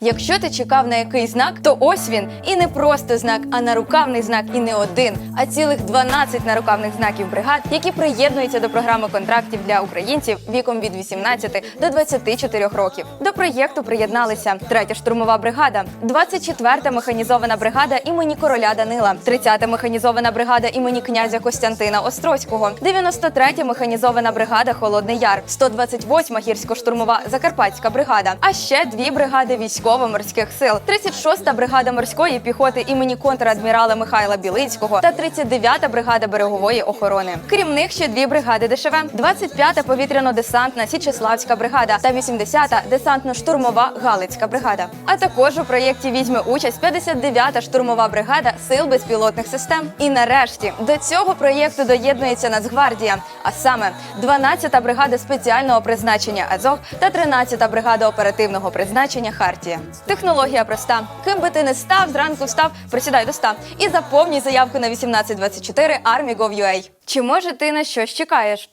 Якщо ти чекав на якийсь знак, то ось він. І не просто знак, а нарукавний знак, і не один, а цілих 12 нарукавних знаків бригад, які приєднуються до програми контрактів для українців віком від 18 до 24 років. До проєкту приєдналися 3-я штурмова бригада, 24-та механізована бригада імені короля Данила, 30-та механізована бригада імені князя Костянтина Острозького, 93-я механізована бригада Холодний Яр, 128-ма гірсько-штурмова Закарпатська бригада, а ще дві бригади військово-морських сил, 36-та бригада морської піхоти імені контрадмірала Михайла Білицького та 39-та бригада берегової охорони. Крім них ще дві бригади ДШВ, 25-та повітряно-десантна Січеславська бригада та 80-та десантно-штурмова Галицька бригада. А також у проєкті візьме участь 59-та штурмова бригада сил безпілотних систем. І нарешті до цього проєкту доєднується Нацгвардія, а саме 12-та бригада спеціального призначення Азов та 13-та бригада оперативного призначення Хартія. Технологія проста. Ким би ти не став, зранку встав, присідай до ста і заповнюй заявку на 1824 Army.gov.ua. Чи може ти на щось чекаєш?